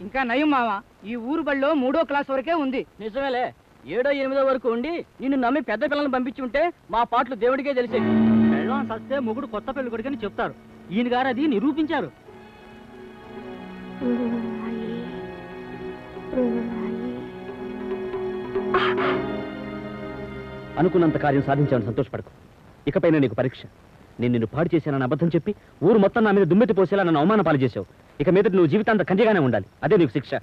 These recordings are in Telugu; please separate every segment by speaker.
Speaker 1: ఇంకా నయం మామ ఈ ఊరు బళ్ళో మూడో క్లాస్ వరకే ఉంది.
Speaker 2: నిజమేలే. ఏడో ఎనిమిదో వరకు ఉండి నిన్ను నమ్మి పెద్ద పిల్లల్ని పంపించి ఉంటే మా పాటలు దేవుడికే తెలిసేది పెళ్ళం సస్తే మొగుడు కొత్త పెళ్ళి కొడుకని చెప్తారు. ఈయన గారు అది నిరూపించారు. అనుకున్నంత కార్యం సాధించాలని సంతోషపడకు. ఇకపైన నీకు పరీక్ష. నేను నిన్ను పాడు చేశానని అబద్ధం చెప్పి ఊరు మొత్తం నా మీద దుమ్మెత్తి పోసేలా నన్ను అవమాన పాలు చేసావు ఇక మీద నువ్వు జీవితాంత కంటిగానే ఉండాలి. అదే నీకు శిక్ష.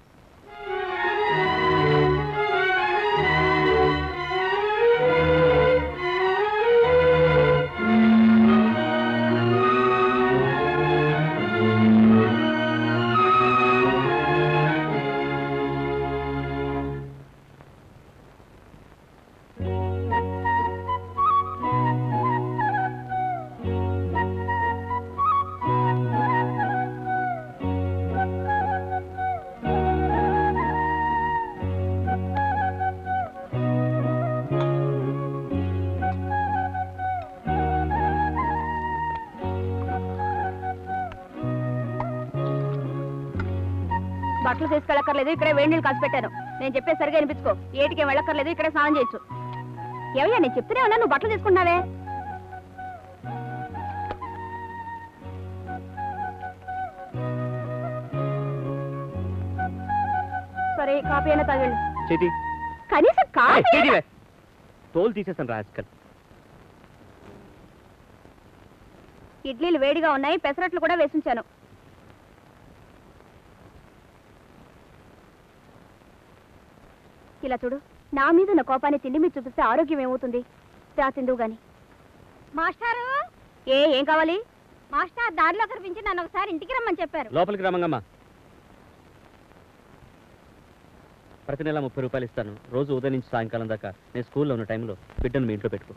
Speaker 3: బట్టలు తీసుకెళ్ళక్కర్లేదు ఇక్కడే వేడి నీళ్ళు కాసి పెట్టాను. నేను చెప్పే సరిగా వినిపించుకో. ఏటికి వెళ్ళక్కర్లేదు ఇక్కడే స్నానం చేయొచ్చు ఏవయ్యా నేను చెప్తూనే ఉన్నా నువ్వు బట్టలు తీసుకుంటున్నావే సరే కాఫీ అయినా తాగండి
Speaker 2: చేతి.
Speaker 3: కనీసం అయినా-
Speaker 2: తోలు తీసేస్తాను రాజకల్
Speaker 3: ఇడ్లీలు వేడిగా ఉన్నాయి పెసరట్లు కూడా వేసించాను ఇలా చూడు. నా మీద ఉన్న కోపాన్ని తిండి మీద చూపిస్తే ఆరోగ్యం ఏమవుతుంది? రా తిందువు గాని. మాస్టారు! ఏ ఏం కావాలి? మాస్టర్ దారిలో కనిపించి నన్ను ఒకసారి ఇంటికి రమ్మని చెప్పారు.
Speaker 2: లోపలికి రమంగమ్మా ప్రతి నెల ముప్పై రూపాయలు ఇస్తాను. రోజు ఉదయం నుంచి సాయంకాలం దాకా. నేను స్కూల్లో ఉన్న టైంలో బిడ్డను మీ ఇంట్లో పెట్టుకో.